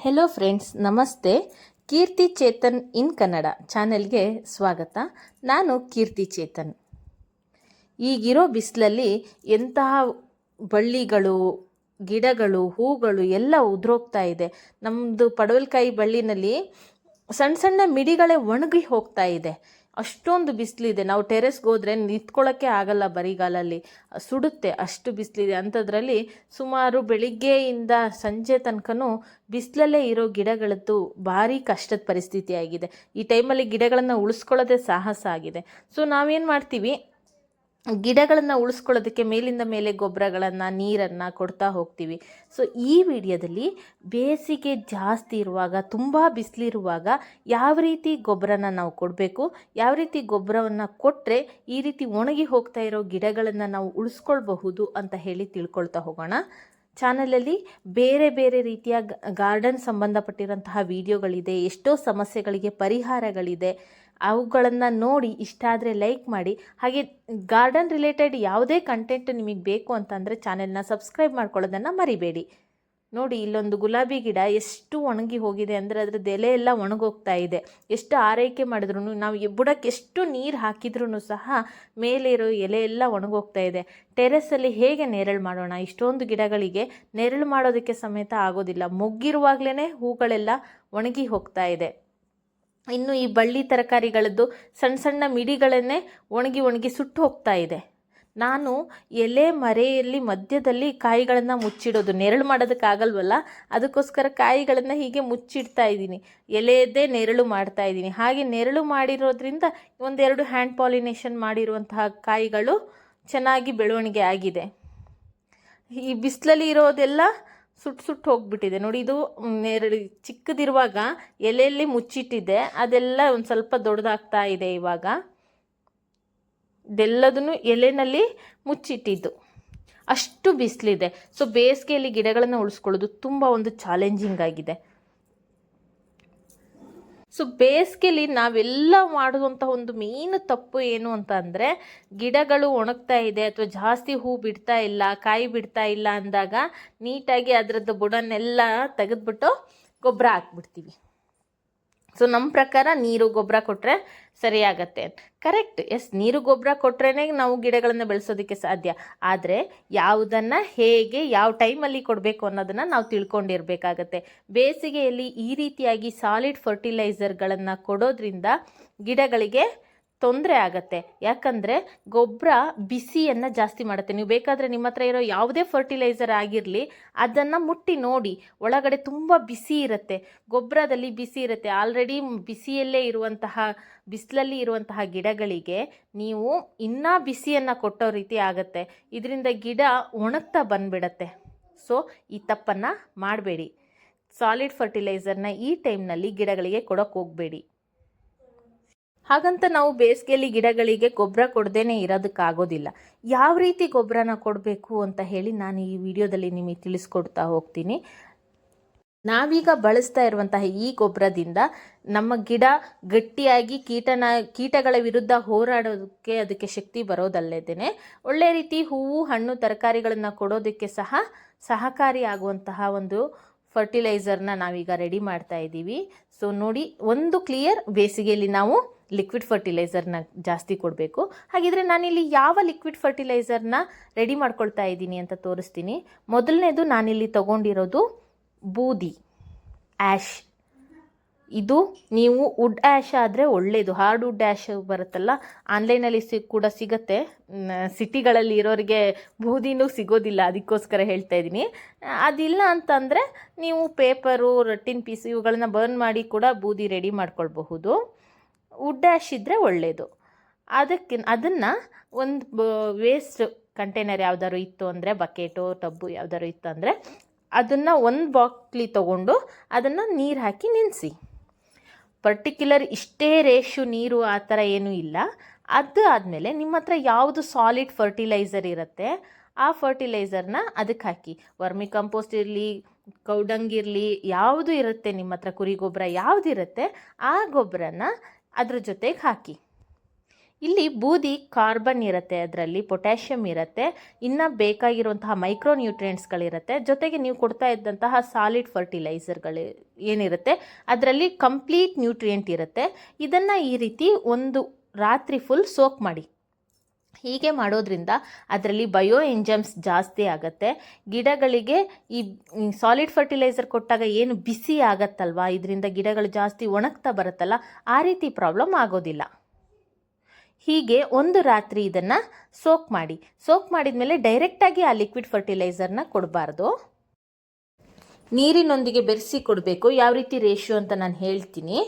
Hello friends ನಮಸ್ತೆ. ಕೀರ್ತಿ ಚೇತನ್ ಇನ್ ಕನ್ನಡ ಚಾನೆಲ್ಗೆ ಸ್ವಾಗತ. ನಾನು ಕೀರ್ತಿ ಚೇತನ್. ಈಗಿರೋ ಬಿಸಿಲಲ್ಲಿ ಎಂತಹ ಬಳ್ಳಿಗಳು, ಗಿಡಗಳು, ಹೂಗಳು ಎಲ್ಲ ಉದುರೋಗ್ತಾ ಇದೆ. ನಮ್ಮದು ಪಡವಲಕಾಯಿ ಬಳ್ಳಿನಲ್ಲಿ ಸಣ್ಣ ಸಣ್ಣ ಮಿಡಿಗಳೇ ಒಣಗಿ ಹೋಗ್ತಾ ಇದೆ. ಅಷ್ಟೊಂದು ಬಿಸಿಲಿದೆ. ನಾವು ಟೆರೆಸ್ಗೆ ಹೋದರೆ ನಿಂತ್ಕೊಳ್ಳೋಕ್ಕೆ ಆಗಲ್ಲ ಬರಿಗಾಲಲ್ಲಿ. ಸುಡುತ್ತೆ, ಅಷ್ಟು ಬಿಸಿಲಿದೆ. ಅಂಥದ್ರಲ್ಲಿ ಸುಮಾರು ಬೆಳಿಗ್ಗೆಯಿಂದ ಸಂಜೆ ತನಕನೂ ಬಿಸಿಲಲ್ಲೇ ಇರೋ ಗಿಡಗಳದ್ದು ಭಾರಿ ಕಷ್ಟದ ಪರಿಸ್ಥಿತಿ ಆಗಿದೆ ಈ ಟೈಮಲ್ಲಿ ಗಿಡಗಳನ್ನು ಉಳಿಸ್ಕೊಳ್ಳೋದೇ ಸಾಹಸ ಆಗಿದೆ. ಸೊ ನಾವೇನು ಮಾಡ್ತೀವಿ? ಗಿಡಗಳನ್ನು ಉಳಿಸ್ಕೊಳ್ಳೋದಕ್ಕೆ ಮೇಲಿಂದ ಮೇಲೆ ಗೊಬ್ಬರಗಳನ್ನು, ನೀರನ್ನು ಕೊಡ್ತಾ ಹೋಗ್ತೀವಿ. ಸೊ ಈ ವಿಡಿಯೋದಲ್ಲಿ ಬೇಸಿಗೆ ಜಾಸ್ತಿ ಇರುವಾಗ, ತುಂಬ ಬಿಸಿಲಿರುವಾಗ ಯಾವ ರೀತಿ ಗೊಬ್ಬರನ ನಾವು ಕೊಡಬೇಕು, ಯಾವ ರೀತಿ ಗೊಬ್ಬರವನ್ನು ಕೊಟ್ಟರೆ ಈ ರೀತಿ ಒಣಗಿ ಹೋಗ್ತಾ ಇರೋ ಗಿಡಗಳನ್ನು ನಾವು ಉಳಿಸ್ಕೊಳ್ಬಹುದು ಅಂತ ಹೇಳಿ ತಿಳ್ಕೊಳ್ತಾ ಹೋಗೋಣ. ಚಾನಲಲ್ಲಿ ಬೇರೆ ಬೇರೆ ರೀತಿಯ ಗಾರ್ಡನ್ ಸಂಬಂಧಪಟ್ಟಿರೋಂತಹ ವಿಡಿಯೋಗಳಿದೆ, ಎಷ್ಟೋ ಸಮಸ್ಯೆಗಳಿಗೆ ಪರಿಹಾರಗಳಿದೆ. ಅವುಗಳನ್ನು ನೋಡಿ ಇಷ್ಟ ಆದರೆ ಲೈಕ್ ಮಾಡಿ. ಹಾಗೆ ಗಾರ್ಡನ್ ರಿಲೇಟೆಡ್ ಯಾವುದೇ ಕಂಟೆಂಟ್ ನಿಮಗೆ ಬೇಕು ಅಂತಂದರೆ ಚಾನೆಲ್ನ ಸಬ್ಸ್ಕ್ರೈಬ್ ಮಾಡ್ಕೊಳ್ಳೋದನ್ನು ಮರಿಬೇಡಿ. ನೋಡಿ, ಇಲ್ಲೊಂದು ಗುಲಾಬಿ ಗಿಡ ಎಷ್ಟು ಒಣಗಿ ಹೋಗಿದೆ ಅಂದರೆ ಅದರ ಎಲೆ ಎಲ್ಲ ಒಣಗೋಗ್ತಾ ಇದೆ. ಎಷ್ಟು ಆರೈಕೆ ಮಾಡಿದ್ರು ನಾವು ಬುಡಕ್ಕೆ ಎಷ್ಟು ನೀರು ಹಾಕಿದ್ರೂ ಸಹ ಮೇಲೆ ಇರೋ ಎಲೆ ಎಲ್ಲ ಒಣಗೋಗ್ತಾ ಇದೆ. ಟೆರೆಸಲ್ಲಿ ಹೇಗೆ ನೆರಳು ಮಾಡೋಣ? ಇಷ್ಟೊಂದು ಗಿಡಗಳಿಗೆ ನೆರಳು ಮಾಡೋದಕ್ಕೆ ಸಮೇತ ಆಗೋದಿಲ್ಲ. ಮೊಗ್ಗಿರುವಾಗಲೇ ಹೂಗಳೆಲ್ಲ ಒಣಗಿ ಹೋಗ್ತಾ ಇದೆ. ಇನ್ನು ಈ ಬಳ್ಳಿ ತರಕಾರಿಗಳದ್ದು ಸಣ್ಣ ಸಣ್ಣ ಮಿಡಿಗಳನ್ನೇ ಒಣಗಿ ಒಣಗಿ ಸುಟ್ಟು ಹೋಗ್ತಾ ಇದೆ. ನಾನು ಎಲೆ ಮರೆಯಲ್ಲಿ ಮಧ್ಯದಲ್ಲಿ ಕಾಯಿಗಳನ್ನು ಮುಚ್ಚಿಡೋದು, ನೆರಳು ಮಾಡೋದಕ್ಕಾಗಲ್ವಲ್ಲ ಅದಕ್ಕೋಸ್ಕರ ಕಾಯಿಗಳನ್ನು ಹೀಗೆ ಮುಚ್ಚಿಡ್ತಾ ಇದ್ದೀನಿ. ಎಲೆಯದ್ದೇ ನೆರಳು ಮಾಡ್ತಾ ಇದ್ದೀನಿ. ಹಾಗೆ ನೆರಳು ಮಾಡಿರೋದ್ರಿಂದ ಒಂದೆರಡು ಹ್ಯಾಂಡ್ ಪಾಲಿನೇಷನ್ ಮಾಡಿರುವಂತಹ ಕಾಯಿಗಳು ಚೆನ್ನಾಗಿ ಬೆಳವಣಿಗೆ ಆಗಿದೆ. ಈ ಬಿಸಿಲಲ್ಲಿ ಇರೋದೆಲ್ಲ ಸುಟ್ಟು ಸುಟ್ಟು ಹೋಗ್ಬಿಟ್ಟಿದೆ. ನೋಡಿ ಇದು ನೆರಳು ಚಿಕ್ಕದಿರುವಾಗ ಎಲೆಯಲ್ಲಿ ಮುಚ್ಚಿಟ್ಟಿದ್ದೆ. ಅದೆಲ್ಲ ಒಂದು ಸ್ವಲ್ಪ ದೊಡ್ಡದಾಗ್ತಾ ಇದೆ ಇವಾಗ. ಇದೆಲ್ಲದನ್ನು ಎಲೆನಲ್ಲಿ ಮುಚ್ಚಿಟ್ಟಿದ್ದು. ಅಷ್ಟು ಬಿಸಿಲಿದೆ. ಸೊ ಬೇಸಿಗೆಯಲ್ಲಿ ಗಿಡಗಳನ್ನು ಉಳಿಸ್ಕೊಳ್ಳೋದು ತುಂಬ ಒಂದು ಚಾಲೆಂಜಿಂಗ್ ಆಗಿದೆ. ಸೊ ಬೇಸಿಗೆಲಿ ನಾವೆಲ್ಲ ಮಾಡುವಂಥ ಒಂದು ಮೇನ್ ತಪ್ಪು ಏನು ಅಂತ ಅಂದರೆ, ಗಿಡಗಳು ಒಣಗ್ತಾ ಇದೆ ಅಥವಾ ಜಾಸ್ತಿ ಹೂ ಬಿಡ್ತಾ ಇಲ್ಲ, ಕಾಯಿ ಬಿಡ್ತಾ ಇಲ್ಲ ಅಂದಾಗ, ನೀಟಾಗಿ ಅದರದ್ದು ಬುಡನ್ನೆಲ್ಲ ತೆಗೆದ್ಬಿಟ್ಟು ಗೊಬ್ಬರ ಹಾಕ್ಬಿಡ್ತೀವಿ. ಸೊ ನಮ್ಮ ಪ್ರಕಾರ ನೀರು, ಗೊಬ್ಬರ ಕೊಟ್ಟರೆ ಸರಿಯಾಗತ್ತೆ. ಕರೆಕ್ಟ್ ಎಸ್ ನೀರು, ಗೊಬ್ಬರ ಕೊಟ್ರೇ ನಾವು ಗಿಡಗಳನ್ನು ಬೆಳೆಸೋದಕ್ಕೆ ಸಾಧ್ಯ. ಆದರೆ ಯಾವುದನ್ನು ಹೇಗೆ, ಯಾವ ಟೈಮಲ್ಲಿ ಕೊಡಬೇಕು ಅನ್ನೋದನ್ನು ನಾವು ತಿಳ್ಕೊಂಡಿರಬೇಕಾಗತ್ತೆ. ಬೇಸಿಗೆಯಲ್ಲಿ ಈ ರೀತಿಯಾಗಿ ಸಾಲಿಡ್ ಫರ್ಟಿಲೈಸರ್ಗಳನ್ನು ಕೊಡೋದ್ರಿಂದ ಗಿಡಗಳಿಗೆ ತೊಂದರೆ ಆಗತ್ತೆ. ಯಾಕಂದರೆ ಗೊಬ್ಬರ ಬಿಸಿಯನ್ನು ಜಾಸ್ತಿ ಮಾಡುತ್ತೆ. ನೀವು ಬೇಕಾದರೆ ನಿಮ್ಮ ಹತ್ರ ಇರೋ ಯಾವುದೇ ಫರ್ಟಿಲೈಸರ್ ಆಗಿರಲಿ, ಅದನ್ನು ಮುಟ್ಟಿ ನೋಡಿ. ಒಳಗಡೆ ತುಂಬ ಬಿಸಿ ಇರುತ್ತೆ. ಗೊಬ್ಬರದಲ್ಲಿ ಬಿಸಿ ಇರುತ್ತೆ. ಆಲ್ರೆಡಿ ಬಿಸಿಯಲ್ಲೇ ಇರುವಂತಹ, ಬಿಸಿಲಲ್ಲಿ ಇರುವಂತಹ ಗಿಡಗಳಿಗೆ ನೀವು ಇನ್ನೂ ಬಿಸಿಯನ್ನು ಕೊಟ್ಟೋ ರೀತಿ ಆಗುತ್ತೆ. ಇದರಿಂದ ಗಿಡ ಒಣಗ್ತಾ ಬಂದ್ಬಿಡತ್ತೆ. ಸೊ ಈ ತಪ್ಪನ್ನು ಮಾಡಬೇಡಿ. ಸಾಲಿಡ್ ಫರ್ಟಿಲೈಸರ್ನ ಈ ಟೈಮ್ನಲ್ಲಿ ಗಿಡಗಳಿಗೆ ಕೊಡೋಕ್ಕೆ ಹೋಗಬೇಡಿ. ಹಾಗಂತ ನಾವು ಬೇಸಿಗೆಯಲ್ಲಿ ಗಿಡಗಳಿಗೆ ಗೊಬ್ಬರ ಕೊಡದೇನೆ ಇರೋದಕ್ಕಾಗೋದಿಲ್ಲ. ಯಾವ ರೀತಿ ಗೊಬ್ಬರನ ಕೊಡಬೇಕು ಅಂತ ಹೇಳಿ ನಾನು ಈ ವಿಡಿಯೋದಲ್ಲಿ ನಿಮಗೆ ತಿಳಿಸ್ಕೊಡ್ತಾ ಹೋಗ್ತೀನಿ. ನಾವೀಗ ಬಳಸ್ತಾ ಇರುವಂತಹ ಈ ಗೊಬ್ಬರದಿಂದ ನಮ್ಮ ಗಿಡ ಗಟ್ಟಿಯಾಗಿ ಕೀಟನ ಕೀಟಗಳ ವಿರುದ್ಧ ಹೋರಾಡೋದಕ್ಕೆ ಅದಕ್ಕೆ ಶಕ್ತಿ ಬರೋದಲ್ಲದೇನೆ, ಒಳ್ಳೆ ರೀತಿ ಹೂವು, ಹಣ್ಣು, ತರಕಾರಿಗಳನ್ನು ಕೊಡೋದಕ್ಕೆ ಸಹ ಸಹಕಾರಿಯಾಗುವಂತಹ ಒಂದು ಫರ್ಟಿಲೈಸರ್ನ ನಾವೀಗ ರೆಡಿ ಮಾಡ್ತಾ ಇದ್ದೀವಿ. ಸೊ ನೋಡಿ, ಒಂದು ಕ್ಲಿಯರ್ ಬೇಸಿಗೆಯಲ್ಲಿ ನಾವು ಲಿಕ್ವಿಡ್ ಫರ್ಟಿಲೈಸರ್ನ ಜಾಸ್ತಿ ಕೊಡಬೇಕು. ಹಾಗಿದ್ರೆ ನಾನಿಲ್ಲಿ ಯಾವ ಲಿಕ್ವಿಡ್ ಫರ್ಟಿಲೈಸರ್ನ ರೆಡಿ ಮಾಡ್ಕೊಳ್ತಾ ಇದ್ದೀನಿ ಅಂತ ತೋರಿಸ್ತೀನಿ. ಮೊದಲನೇದು ನಾನಿಲ್ಲಿ ತಗೊಂಡಿರೋದು ಬೂದಿ ಆ್ಯಶ್ ಇದು ನೀವು ವುಡ್ ಆ್ಯಶ್ ಆದರೆ ಒಳ್ಳೆಯದು ಹಾರ್ಡ್ ವುಡ್ ಆ್ಯಶ್ ಬರುತ್ತಲ್ಲ ಆನ್ಲೈನಲ್ಲಿ ಸಿ ಕೂಡ ಸಿಗುತ್ತೆ. ಸಿಟಿಗಳಲ್ಲಿ ಇರೋರಿಗೆ ಬೂದಿನೂ ಸಿಗೋದಿಲ್ಲ, ಅದಕ್ಕೋಸ್ಕರ ಹೇಳ್ತಾ ಇದ್ದೀನಿ. ಅದಿಲ್ಲ ಅಂತಂದರೆ ನೀವು ಪೇಪರು ರಟ್ಟಿನ ಪೀಸ್ ಇವುಗಳನ್ನ ಬರ್ನ್ ಮಾಡಿ ಕೂಡ ಬೂದಿ ರೆಡಿ ಮಾಡ್ಕೊಳ್ಬಹುದು. ವುಡ್ ಆ್ಯಶ್ ಇದ್ದರೆ ಒಳ್ಳೆಯದು ಅದಕ್ಕೆ ಅದನ್ನು ಒಂದು ವೇಸ್ಟ್ ಕಂಟೈನರ್ ಯಾವ್ದಾದ್ರು ಇತ್ತು ಅಂದರೆ ಬಕೆಟು ಟಬ್ಬು ಯಾವ್ದಾದ್ರು ಇತ್ತು ಅಂದರೆ ಅದನ್ನು ಒಂದು ಬಾಕ್ಲಿ ತೊಗೊಂಡು ಅದನ್ನು ನೀರು ಹಾಕಿ ನೆನೆಸಿ. ಪರ್ಟಿಕ್ಯುಲರ್ ಇಷ್ಟೇ ರೇಷು ನೀರು ಆ ಥರ ಏನೂ ಇಲ್ಲ. ಅದು ಆದಮೇಲೆ ನಿಮ್ಮ ಹತ್ರ ಯಾವುದು ಸಾಲಿಡ್ ಫರ್ಟಿಲೈಸರ್ ಇರುತ್ತೆ, ಆ ಫರ್ಟಿಲೈಸರ್ನ ಅದಕ್ಕೆ ಹಾಕಿ. ವರ್ಮಿ ಕಂಪೋಸ್ಟ್ ಇರಲಿ ಕೌಡಂಗಿರಲಿ ಯಾವುದು ಇರುತ್ತೆ ನಿಮ್ಮ ಹತ್ರ ಕುರಿ ಗೊಬ್ಬರ ಯಾವುದಿರುತ್ತೆ ಆ ಗೊಬ್ಬರನ ಅದ್ರ ಜೊತೆಗೆ ಹಾಕಿ. ಇಲ್ಲಿ ಬೂದಿ ಕಾರ್ಬನ್ ಇರುತ್ತೆ, ಅದರಲ್ಲಿ ಪೊಟ್ಯಾಷಿಯಮ್ ಇರುತ್ತೆ, ಇನ್ನು ಬೇಕಾಗಿರುವಂತಹ ಮೈಕ್ರೋ ನ್ಯೂಟ್ರಿಯೆಂಟ್ಸ್ಗಳಿರುತ್ತೆ ಜೊತೆಗೆ ನೀವು ಕೊಡ್ತಾ ಇದ್ದಂತಹ ಸಾಲಿಡ್ ಫರ್ಟಿಲೈಸರ್ಗಳು ಏನಿರುತ್ತೆ, ಅದರಲ್ಲಿ ಕಂಪ್ಲೀಟ್ ನ್ಯೂಟ್ರಿಯೆಂಟ್ ಇರುತ್ತೆ. ಇದನ್ನು ಈ ರೀತಿ ಒಂದು ರಾತ್ರಿ ಫುಲ್ ಸೋಕ್ ಮಾಡಿ. ಹೀಗೆ ಮಾಡೋದ್ರಿಂದ ಅದರಲ್ಲಿ ಬಯೋ ಎಂಜಮ್ಸ್ ಜಾಸ್ತಿ ಆಗುತ್ತೆ. ಗಿಡಗಳಿಗೆ ಈ ಸಾಲಿಡ್ ಫರ್ಟಿಲೈಸರ್ ಕೊಟ್ಟಾಗ ಏನು ಬಿಸಿ ಆಗತ್ತಲ್ವಾ? ಇದರಿಂದ ಗಿಡಗಳು ಜಾಸ್ತಿ ಒಣಗ್ತಾ ಬರುತ್ತಲ್ಲ? ಆ ರೀತಿ ಪ್ರಾಬ್ಲಮ್ ಆಗೋದಿಲ್ಲ. ಹೀಗೆ ಒಂದು ರಾತ್ರಿ ಇದನ್ನು ಸೋಕ್ ಮಾಡಿ. ಸೋಕ್ ಮಾಡಿದ ಮೇಲೆ ಡೈರೆಕ್ಟಾಗಿ ಆ ಲಿಕ್ವಿಡ್ ಫರ್ಟಿಲೈಸರ್ನ ಕೊಡಬಾರ್ದು. ನೀರಿನೊಂದಿಗೆ ಬೆರೆಸಿ ಕೊಡಬೇಕು. ಯಾವ ರೀತಿ ರೇಷಿಯೋ ಅಂತ ನಾನು ಹೇಳ್ತೀನಿ.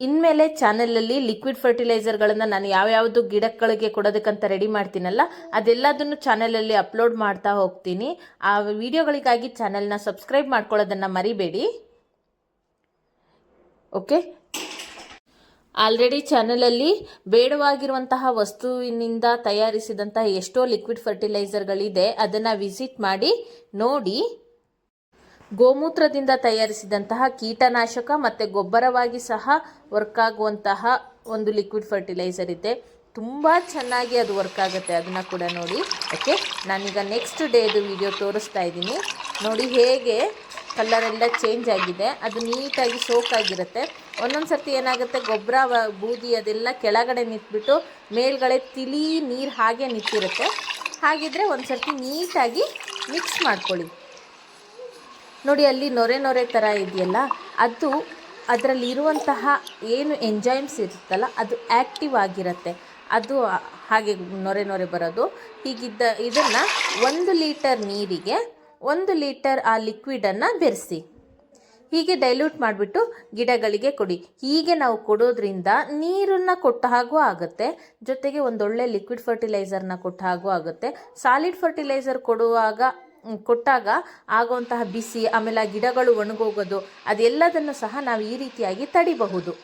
ಇನ್ಮೇಲೆ ಚಾನಲಲ್ಲಿ ಲಿಕ್ವಿಡ್ ಫರ್ಟಿಲೈಸರ್ಗಳನ್ನು ನಾನು ಯಾವ್ಯಾವುದು ಗಿಡಗಳಿಗೆ ಕೊಡೋದಕ್ಕಂತ ರೆಡಿ ಮಾಡ್ತೀನಲ್ಲ, ಅದೆಲ್ಲದನ್ನು ಚಾನಲಲ್ಲಿ ಅಪ್ಲೋಡ್ ಮಾಡ್ತಾ ಹೋಗ್ತೀನಿ. ಆ ವಿಡಿಯೋಗಳಿಗಾಗಿ ಚಾನಲ್ನ ಸಬ್ಸ್ಕ್ರೈಬ್ ಮಾಡ್ಕೊಳ್ಳೋದನ್ನು ಮರಿಬೇಡಿ. ಓಕೆ ಆಲ್ರೆಡಿ ಚಾನಲಲ್ಲಿ ಬೇಡವಾಗಿರುವಂತಹ ವಸ್ತುವಿನಿಂದ ತಯಾರಿಸಿದಂತಹ ಎಷ್ಟೋ ಲಿಕ್ವಿಡ್ ಫರ್ಟಿಲೈಸರ್ಗಳಿದೆ ಅದನ್ನು ವಿಸಿಟ್ ಮಾಡಿ, ನೋಡಿ. ಗೋಮೂತ್ರದಿಂದ ತಯಾರಿಸಿದಂತಹ ಕೀಟನಾಶಕ ಮತ್ತು ಗೊಬ್ಬರವಾಗಿ ಸಹ ವರ್ಕ್ ಆಗುವಂತಹ ಒಂದು ಲಿಕ್ವಿಡ್ ಫರ್ಟಿಲೈಸರ್ ಇದೆ. ತುಂಬ ಚೆನ್ನಾಗಿ ಅದು ವರ್ಕ್ ಆಗುತ್ತೆ. ಅದನ್ನು ಕೂಡ ನೋಡಿ. ಓಕೆ ನಾನೀಗ ನೆಕ್ಸ್ಟ್ ಡೇದು ವಿಡಿಯೋ ತೋರಿಸ್ತಾ ಇದ್ದೀನಿ. ನೋಡಿ ಹೇಗೆ ಕಲ್ಲರೆಲ್ಲ ಚೇಂಜ್ ಆಗಿದೆ. ಅದು ನೀಟಾಗಿ ಸೋಕ್ ಆಗಿರುತ್ತೆ. ಒಂದೊಂದು ಸರ್ತಿ ಏನಾಗುತ್ತೆ? ಗೊಬ್ಬರ ಬೂದಿ ಅದೆಲ್ಲ ಕೆಳಗಡೆ ನಿಂತ್ಬಿಟ್ಟು ಮೇಲ್ಗಡೆ ತಿಳಿ ನೀರು ಹಾಗೆ ನಿಂತಿರುತ್ತೆ. ಹಾಗಿದ್ರೆ ಒಂದು ಸರ್ತಿ ನೀಟಾಗಿ ಮಿಕ್ಸ್ ಮಾಡ್ಕೊಳ್ಳಿ. ನೋಡಿ, ಅಲ್ಲಿ ನೊರೆ ನೊರೆ ಥರ ಇದೆಯಲ್ಲ, ಅದು ಅದರಲ್ಲಿ ಇರುವಂತಹ ಏನು ಎಂಜೈಮ್ಸ್ ಇರುತ್ತಲ್ಲ, ಅದು ಆ್ಯಕ್ಟಿವ್ ಆಗಿರುತ್ತೆ. ಅದು ಹಾಗೆ ನೊರೆ ನೊರೆ ಬರೋದು. ಹೀಗಿದ್ದ ಇದನ್ನು ಒಂದು ಲೀಟರ್ ನೀರಿಗೆ, ಒಂದು ಲೀಟರ್ ಆ ಲಿಕ್ವಿಡನ್ನು ಬೆರೆಸಿ. ಹೀಗೆ ಡೈಲ್ಯೂಟ್ ಮಾಡಿಬಿಟ್ಟು ಗಿಡಗಳಿಗೆ ಕೊಡಿ. ಹೀಗೆ ನಾವು ಕೊಡೋದ್ರಿಂದ ನೀರನ್ನು ಕೊಟ್ಟ ಹಾಗೂ ಆಗುತ್ತೆ. ಜೊತೆಗೆ ಒಂದೊಳ್ಳೆ ಲಿಕ್ವಿಡ್ ಫರ್ಟಿಲೈಸರ್ನ ಕೊಟ್ಟ ಹಾಗೂ ಆಗುತ್ತೆ. ಸಾಲಿಡ್ ಫರ್ಟಿಲೈಸರ್ ಕೊಡುವಾಗ ಕೊಟ್ಟಾಗ ಆಗುವಂತಹ ಬಿಸಿ, ಆಮೇಲೆ ಆ ಗಿಡಗಳು ಒಣಗೋಗೋದು, ಅದೆಲ್ಲದನ್ನು ಸಹ ನಾವು ಈ ರೀತಿಯಾಗಿ ತಡಿಬಹುದು.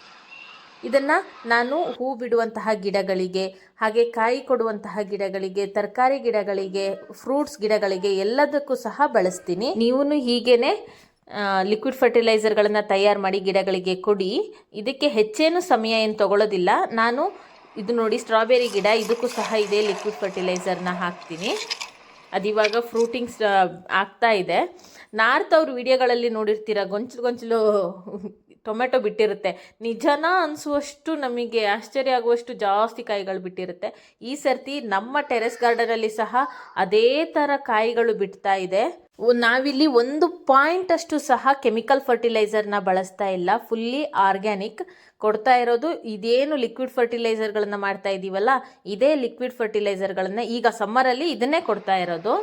ಇದನ್ನು ನಾನು ಹೂ ಬಿಡುವಂತಹ ಗಿಡಗಳಿಗೆ, ಹಾಗೆ ಕಾಯಿ ಕೊಡುವಂತಹ ಗಿಡಗಳಿಗೆ, ತರಕಾರಿ ಗಿಡಗಳಿಗೆ, ಫ್ರೂಟ್ಸ್ ಗಿಡಗಳಿಗೆ ಎಲ್ಲದಕ್ಕೂ ಸಹ ಬಳಸ್ತೀನಿ. ನೀವು ಹೀಗೇನೆ ಲಿಕ್ವಿಡ್ ಫರ್ಟಿಲೈಸರ್ಗಳನ್ನು ತಯಾರು ಮಾಡಿ ಗಿಡಗಳಿಗೆ ಕೊಡಿ. ಇದಕ್ಕೆ ಹೆಚ್ಚೇನು ಸಮಯ ಏನು ತಗೊಳ್ಳೋದಿಲ್ಲ ನಾನು ಇದು ನೋಡಿ ಸ್ಟ್ರಾಬೆರಿ ಗಿಡ, ಇದಕ್ಕೂ ಸಹ ಇದೆ ಲಿಕ್ವಿಡ್ ಫರ್ಟಿಲೈಸರ್ನ ಹಾಕ್ತೀನಿ. ಅದಿವಾಗ ಫ್ರೂಟಿಂಗ್ಸ್ ಆಗ್ತಾ ಇದೆ. ನಾರ್ತ್ ಅವ್ರ ವಿಡಿಯೋಗಳಲ್ಲಿ ನೋಡಿರ್ತೀರ? ಗೊಂಚಲು ಗೊಂಚಲು ಟೊಮೆಟೊ ಬಿಟ್ಟಿರುತ್ತೆ. ನಿಜನ ಅನಿಸುವಷ್ಟು ನಮಗೆ ಆಶ್ಚರ್ಯ ಆಗುವಷ್ಟು ಜಾಸ್ತಿ ಕಾಯಿಗಳು ಬಿಟ್ಟಿರುತ್ತೆ. ಈ ಸರ್ತಿ ನಮ್ಮ ಟೆರೆಸ್ ಗಾರ್ಡನಲ್ಲಿ ಸಹ ಅದೇ ಥರ ಕಾಯಿಗಳು ಬಿಡ್ತಾ ಇದೆ. ನಾವಿಲ್ಲಿ ಒಂದು ಪಾಯಿಂಟ್ ಅಷ್ಟು ಸಹ ಕೆಮಿಕಲ್ ಫರ್ಟಿಲೈಸರ್ನ ಬಳಸ್ತಾ ಇಲ್ಲ. ಫುಲ್ಲಿ ಆರ್ಗ್ಯಾನಿಕ್ ಕೊಡ್ತಾ ಇರೋದು. ಇದೇನು ಲಿಕ್ವಿಡ್ ಫರ್ಟಿಲೈಸರ್ಗಳನ್ನ ಮಾಡ್ತಾ ಇದ್ದೀವಲ್ಲ ಇದೇ ಲಿಕ್ವಿಡ್ ಫರ್ಟಿಲೈಸರ್ಗಳನ್ನ ಈಗ ಸಮ್ಮರಲ್ಲಿ ಇದನ್ನೇ ಕೊಡ್ತಾ ಇರೋದು.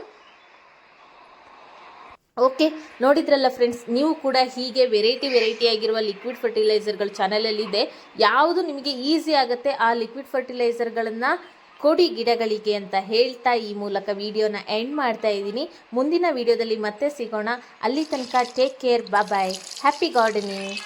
ಓಕೆ, ನೋಡಿದ್ರಲ್ಲ ಫ್ರೆಂಡ್ಸ್ ನೀವು ಕೂಡ ಹೀಗೆ ವೆರೈಟಿ ವೆರೈಟಿ ಆಗಿರುವ ಲಿಕ್ವಿಡ್ ಫರ್ಟಿಲೈಸರ್ಗಳು ಚಾನಲಲ್ಲಿದೆ ಯಾವುದು ನಿಮಗೆ ಈಸಿ ಆಗುತ್ತೆ ಆ ಲಿಕ್ವಿಡ್ ಫರ್ಟಿಲೈಸರ್ಗಳನ್ನು ಕೊಡಿ ಗಿಡಗಳಿಗೆ ಅಂತ ಹೇಳ್ತಾ ಈ ಮೂಲಕ ವಿಡಿಯೋನ ಎಂಡ್ ಮಾಡ್ತಾ ಇದ್ದೀನಿ. ಮುಂದಿನ ವಿಡಿಯೋದಲ್ಲಿ ಮತ್ತೆ ಸಿಗೋಣ. ಅಲ್ಲಿ ತನಕ take care bye happy gardening